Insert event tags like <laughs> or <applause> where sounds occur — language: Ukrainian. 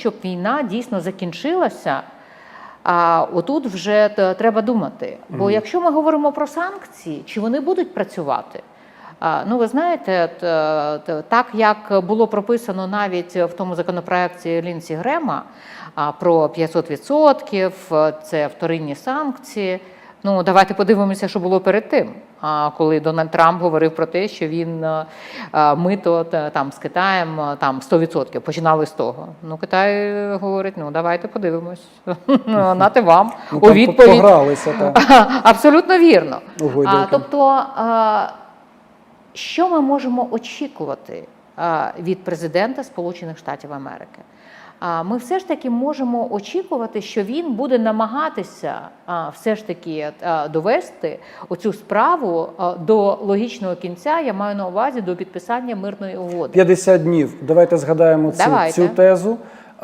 щоб війна дійсно закінчилася. А отут вже треба думати. Бо якщо ми говоримо про санкції, чи вони будуть працювати? А, Ну, ви знаєте, так як було прописано навіть в тому законопроекті Лінсі Грема а, про 500%, е, це вторинні санкції. Ну, давайте подивимося, що було перед тим. Коли Дональд Трамп говорив про те, що він е, е, мито там з Китаєм е, там 100%, починали з того. Ну, Китай говорить: ну давайте подивимось. <laughs> Ну, нате вам Ну, у відповідь. погралися так. <laughs> Абсолютно вірно. А, тобто, а, що ми можемо очікувати від президента Сполучених Штатів Америки? Ми все ж таки можемо очікувати, що він буде намагатися все ж таки довести оцю справу до логічного кінця. Я маю на увазі до підписання мирної угоди. 50 днів. Давайте згадаємо цю, Давайте. цю тезу.